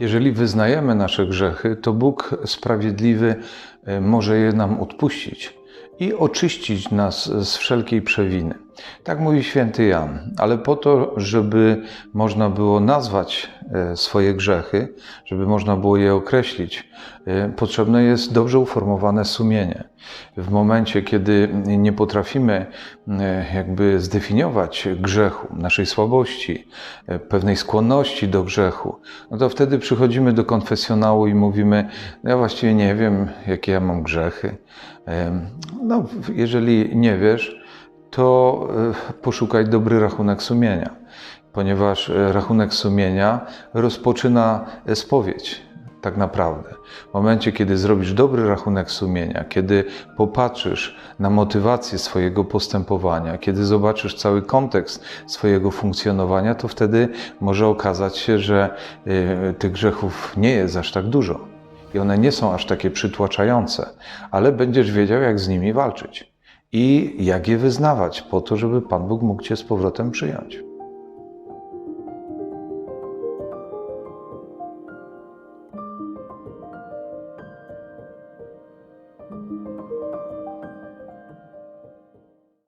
Jeżeli wyznajemy nasze grzechy, to Bóg sprawiedliwy e, może je nam odpuścić i oczyścić nas z wszelkiej przewiny. Tak mówi święty Jan, ale po to, żeby można było nazwać swoje grzechy, żeby można było je określić, e, potrzebne jest dobrze uformowane sumienie. W momencie, kiedy nie potrafimy e, jakby zdefiniować grzechu, naszej słabości, e, pewnej skłonności do grzechu, no to wtedy przychodzimy do konfesjonału i mówimy: "No Ja właściwie nie wiem, jakie ja mam grzechy. No, jeżeli nie wiesz, to e, poszukaj dobry rachunek sumienia, ponieważ e, rachunek sumienia rozpoczyna e, spowiedź. Tak naprawdę. W momencie, kiedy zrobisz dobry rachunek sumienia, kiedy popatrzysz na motywację swojego postępowania, kiedy zobaczysz cały kontekst swojego funkcjonowania, to wtedy może okazać się, że y, tych grzechów nie jest aż tak dużo i one nie są aż takie przytłaczające, ale będziesz wiedział, jak z nimi walczyć i jak je wyznawać, po to, żeby Pan Bóg mógł Cię z powrotem przyjąć.